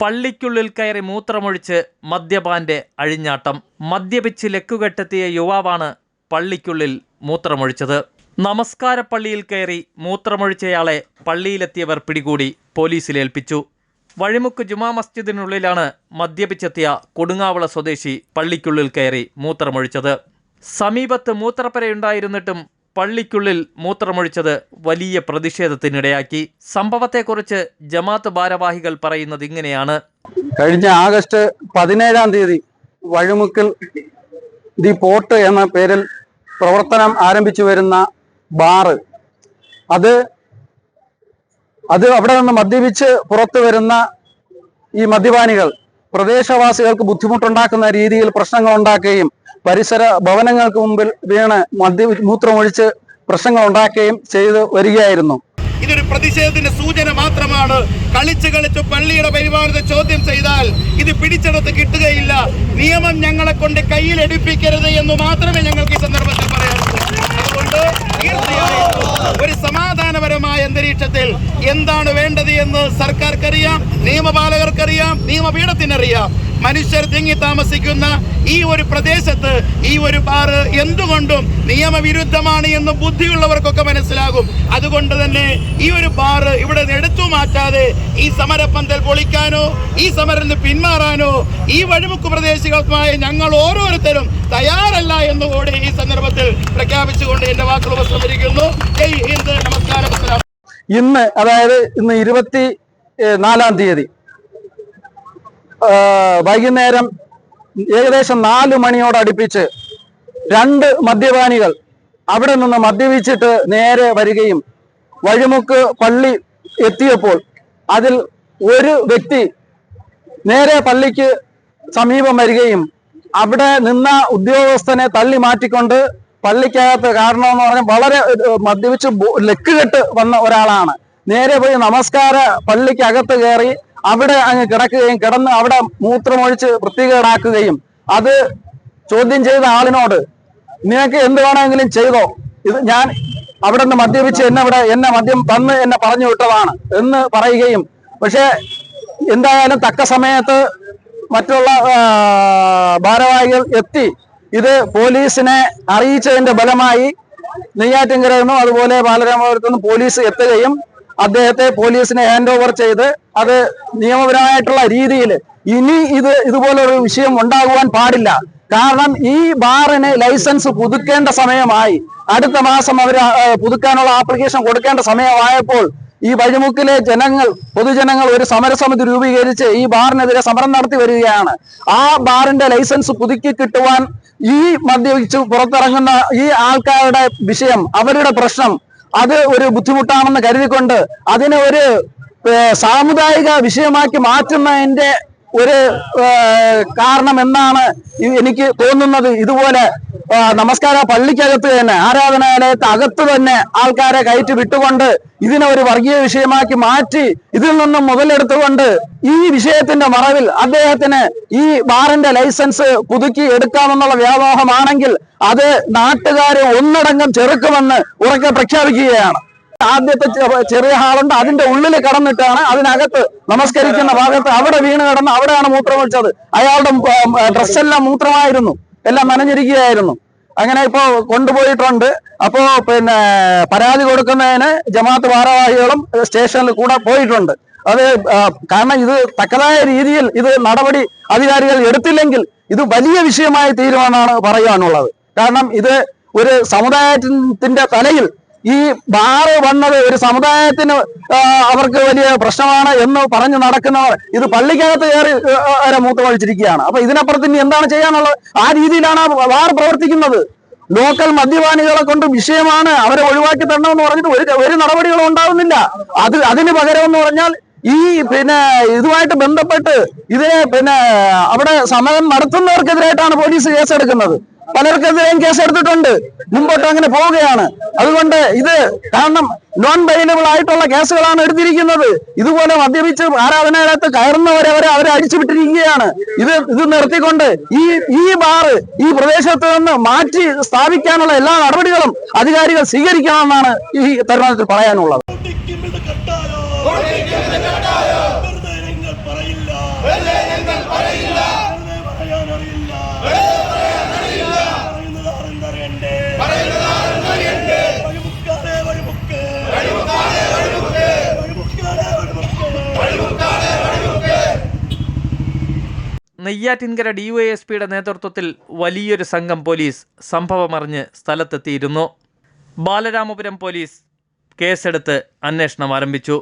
പള്ളിക്കുള്ളിൽ കയറി മൂത്രമൊഴിച്ച് മദ്യപാന്റെ അഴിഞ്ഞാട്ടം. മദ്യപിച്ച് ലക്കുകെട്ടെത്തിയ യുവാവാണ് പള്ളിക്കുള്ളിൽ മൂത്രമൊഴിച്ചത്. നമസ്കാര പള്ളിയിൽ കയറി മൂത്രമൊഴിച്ചയാളെ പള്ളിയിലെത്തിയവർ പിടികൂടി പോലീസിലേൽപ്പിച്ചു. വഴിമുക്ക് ജുമാ മസ്ജിദിനുള്ളിലാണ് മദ്യപിച്ചെത്തിയ കൊടുങ്ങാവള സ്വദേശി പള്ളിക്കുള്ളിൽ കയറി മൂത്രമൊഴിച്ചത്. സമീപത്ത് മൂത്രപ്പരയുണ്ടായിരുന്നിട്ടും പള്ളിക്കുള്ളിൽ മൂത്രമൊഴിച്ചത് വലിയ പ്രതിഷേധത്തിനിടയാക്കി. സംഭവത്തെക്കുറിച്ച് ജമാത്ത് ഭാരവാഹികൾ പറയുന്നത് ഇങ്ങനെയാണ്. കഴിഞ്ഞ ആഗസ്റ്റ് പതിനേഴാം തീയതി വഴിമുക്കിൽ ദി പോർട്ട് എന്ന പേരിൽ പ്രവർത്തനം ആരംഭിച്ചു വരുന്ന ബാറ്. അത് അത് അവിടെ നിന്ന് മദ്യപിച്ച് പുറത്തു വരുന്ന ഈ മദ്യപാനികൾ പ്രദേശവാസികൾക്ക് ബുദ്ധിമുട്ടുണ്ടാക്കുന്ന രീതിയിൽ പ്രശ്നങ്ങൾ ഉണ്ടാക്കുകയും പരിസര ഭവനങ്ങൾക്ക് മുമ്പിൽ വീണ് മദ്യ മൂത്രമൊഴിച്ച് പ്രശ്നങ്ങൾ ഉണ്ടാക്കുകയും ചെയ്തു വരികയായിരുന്നു. ഇതൊരു പ്രതിഷേധത്തിന്റെ സൂചന മാത്രമാണ്. കളിച്ച് കളിച്ച് പള്ളിയുടെ പരിപാലനത്തെ ചോദ്യം ചെയ്താൽ ഇത് പിടിച്ചെടുത്ത് കിട്ടുകയില്ല. നിയമം ഞങ്ങളെ കൊണ്ട് കയ്യിൽ എടുപ്പിക്കരുത് എന്ന് മാത്രമേ ഞങ്ങൾക്ക് ഈ സന്ദർഭത്തിൽ പറയാനുള്ളൂ. അതുകൊണ്ട് ഒരു ഒരു സമാധാനപരമായ അന്തരീക്ഷത്തിൽ എന്താണ് വേണ്ടത് എന്ന് സർക്കാർക്കറിയാം നിയമപാലകർക്കറിയാം നിയമപീഠത്തിനറിയാം. മനുഷ്യർ തിങ്ങി താമസിക്കുന്ന ഈ ഒരു പ്രദേശത്ത് ഈ ഒരു ബാറ് എന്തുകൊണ്ടും നിയമവിരുദ്ധമാണ് എന്ന് ബുദ്ധിയുള്ളവർക്കൊക്കെ മനസ്സിലാകും. അതുകൊണ്ട് തന്നെ ഈ ഒരു ബാറ് ഇവിടെ എടുത്തു മാറ്റാതെ ഈ സമരപ്പന്തൽ പൊളിക്കാനോ ഈ സമരം പിന്മാറാനോ ഈ വഴിമുക്ക് പ്രദേശികൾക്കുമായ ഞങ്ങൾ ഓരോരുത്തരും തയ്യാറല്ല എന്ന് കൂടി ഈ സന്ദർഭത്തിൽ പ്രഖ്യാപിച്ചുകൊണ്ട് എന്റെ വാക്കുകൾ ഉപസംഹരിക്കുന്നു. നമസ്കാരം. ഇന്ന് അതായത് ഇന്ന് ഇരുപത്തി നാലാം തീയതി. വൈകുന്നേരം ഏകദേശം നാല് മണിയോടടുപ്പിച്ച് രണ്ട് മദ്യപാനികൾ അവിടെ നിന്ന് മദ്യപിച്ചിട്ട് നേരെ വരികയും വഴിമുക്ക് പള്ളി എത്തിയപ്പോൾ അതിൽ ഒരു വ്യക്തി നേരെ പള്ളിക്ക് സമീപം വരികയും അവിടെ നിന്ന ഉദ്യോഗസ്ഥനെ തള്ളി മാറ്റിക്കൊണ്ട് പള്ളിക്കകത്ത് കാരണം എന്ന് പറഞ്ഞാൽ വളരെ മദ്യപിച്ച് ലക്കുകെട്ട് വന്ന ഒരാളാണ്. നേരെ പോയി നമസ്കാര പള്ളിക്ക് അകത്ത് കയറി അവിടെ അങ്ങ് കിടക്കുകയും കിടന്ന് അവിടെ മൂത്രമൊഴിച്ച് വൃത്തികേടാക്കുകയും അത് ചോദ്യം ചെയ്ത ആളിനോട് നിനക്ക് എന്ത് വേണമെങ്കിലും ചെയ്തോ? ഇത് ഞാൻ അവിടെ നിന്ന് മദ്യപിച്ച് എന്നെ ഇവിടെ എന്നെ മദ്യം തന്ന് എന്നെ പറഞ്ഞു വിട്ടതാണ് എന്ന് പറയുകയും പക്ഷേ എന്തായാലും തക്ക സമയത്ത് മറ്റുള്ള ഭാരവാഹികൾ എത്തി. ഇത് പോലീസിനെ അറിയിച്ചതിന്റെ ഫലമായി നെയ്യാറ്റിൻകരയിൽ നിന്നും അതുപോലെ ബാലരാമപുരത്തു നിന്നും പോലീസ് എത്തുകയും അദ്ദേഹത്തെ പോലീസിനെ ഹാൻഡ് ഓവർ ചെയ്ത് അത് നിയമപരമായിട്ടുള്ള രീതിയിൽ ഇനി ഇത് ഇതുപോലൊരു വിഷയം ഉണ്ടാകുവാൻ പാടില്ല. കാരണം ഈ ബാറിന് ലൈസൻസ് പുതുക്കേണ്ട സമയമായി. അടുത്ത മാസം അവർ പുതുക്കാനുള്ള ആപ്ലിക്കേഷൻ കൊടുക്കേണ്ട സമയമായപ്പോൾ ഈ വഴിമുക്കിലെ ജനങ്ങൾ പൊതുജനങ്ങൾ ഒരു സമരസമിതി രൂപീകരിച്ച് ഈ ബാറിനെതിരെ സമരം നടത്തി വരികയാണ്. ആ ബാറിന്റെ ലൈസൻസ് പുതുക്കി കിട്ടുവാൻ ഈ മദ്യപിച്ച് പുറത്തിറങ്ങുന്ന ഈ ആൾക്കാരുടെ വിഷയം അവരുടെ പ്രശ്നം അത് ഒരു ബുദ്ധിമുട്ടാണെന്ന് കരുതിക്കൊണ്ട് അതിനെ ഒരു സാമുദായിക വിഷയമാക്കി മാറ്റുന്നതിന്റെ ഒരു കാരണം എന്നാണ് എനിക്ക് തോന്നുന്നത്. ഇതുപോലെ നമസ്കാര പള്ളിക്കകത്ത് തന്നെ ആരാധനാലയത്ത് അകത്ത് തന്നെ ആൾക്കാരെ കയറ്റി വിട്ടുകൊണ്ട് ഇതിനെ ഒരു വർഗീയ വിഷയമാക്കി മാറ്റി ഇതിൽ നിന്നും മുതലെടുത്തുകൊണ്ട് ഈ വിഷയത്തിന്റെ മറവിൽ അദ്ദേഹത്തിന് ഈ ബാറിന്റെ ലൈസൻസ് പുതുക്കി എടുക്കാമെന്നുള്ള വ്യാമോഹമാണെങ്കിൽ അത് നാട്ടുകാരെ ഒന്നടങ്കം ചെറുക്കുമെന്ന് ഉറക്കെ പ്രഖ്യാപിക്കുകയാണ്. ആദ്യത്തെ ചെറിയ ഹാളുണ്ട് അതിന്റെ ഉള്ളിൽ കടന്നിട്ടാണ് അതിനകത്ത് നമസ്കരിക്കുന്ന ഭാഗത്ത് അവിടെ വീണ് കിടന്ന് അവിടെയാണ് മൂത്രമൊഴിച്ചത് അയാളുടെ ഡ്രസ്സെല്ലാം മൂത്രമായിരുന്നു എല്ലാം നനഞ്ഞിരിക്കുകയായിരുന്നു. അങ്ങനെ ഇപ്പോ കൊണ്ടുപോയിട്ടുണ്ട്. അപ്പോ പിന്നെ പരാതി കൊടുക്കുന്നതിന് ജമാഅത്ത് ഭാരവാഹികളും സ്റ്റേഷനിൽ കൂടെ പോയിട്ടുണ്ട്. അത് കാരണം ഇത് തക്കതായ രീതിയിൽ ഇത് നടപടി അധികാരികൾ എടുത്തില്ലെങ്കിൽ ഇത് വലിയ വിഷയമായ തീരുമാനമാണ് പറയാനുള്ളത് കാരണം ഇത് ഒരു സമുദായത്തിന്റെ തലയിൽ ഈ ബാറ് വന്നത് ഒരു സമുദായത്തിന് അവർക്ക് വലിയ പ്രശ്നമാണ് എന്ന് പറഞ്ഞു നടക്കുന്നവർ ഇത് പള്ളിക്കകത്ത് കയറി വരെ മൂത്ത് വഴിച്ചിരിക്കുകയാണ്. അപ്പൊ ഇതിനപ്പുറത്ത് ഇനി എന്താണ് ചെയ്യാനുള്ളത്? ആ രീതിയിലാണ് ബാർ പ്രവർത്തിക്കുന്നത്. ലോക്കൽ മദ്യപാനികളെ കൊണ്ട് വിഷയമാണ് അവരെ ഒഴിവാക്കി തരണമെന്ന് പറഞ്ഞിട്ട് ഒരു ഒരു നടപടികളും ഉണ്ടാവുന്നില്ല. അത് അതിന് പകരമെന്ന് പറഞ്ഞാൽ ഈ പിന്നെ ഇതുമായിട്ട് ബന്ധപ്പെട്ട് ഇതിനെ പിന്നെ അവിടെ സമരം നടത്തുന്നവർക്കെതിരായിട്ടാണ് പോലീസ് കേസെടുക്കുന്നത്. പലർക്കെതിരെയും കേസെടുത്തിട്ടുണ്ട്. മുമ്പോട്ട് അങ്ങനെ പോവുകയാണ്. അതുകൊണ്ട് ഇത് കാരണം നോൺ ബൈലബിൾ ആയിട്ടുള്ള കേസുകളാണ് എടുത്തിരിക്കുന്നത്. ഇതുപോലെ മദ്യപിച്ച് ആരാധനാലയത്ത് കയറുന്നവരെ അവരെ അവരെ അടിച്ചുവിട്ടിരിക്കുകയാണ്. ഇത് ഇത് നിർത്തിക്കൊണ്ട് ഈ ഈ ബാറ് ഈ പ്രദേശത്ത് നിന്ന് മാറ്റി സ്ഥാപിക്കാനുള്ള എല്ലാ നടപടികളും അധികാരികൾ സ്വീകരിക്കണമെന്നാണ് ഈ തീരുമാനത്തിൽ പറയാനുള്ളത്. ഓടിക്കുമെന്ന് ഡി വൈ പറയില്ല നെയ്യാറ്റിൻകര ഡിവൈഎസ്പിയുടെ നേതൃത്വത്തിൽ വലിയൊരു സംഘം പോലീസ് സംഭവമറിഞ്ഞ് സ്ഥലത്തെത്തിയിരുന്നു. ബാലരാമപുരം പോലീസ് കേസെടുത്ത് അന്വേഷണം ആരംഭിച്ചു.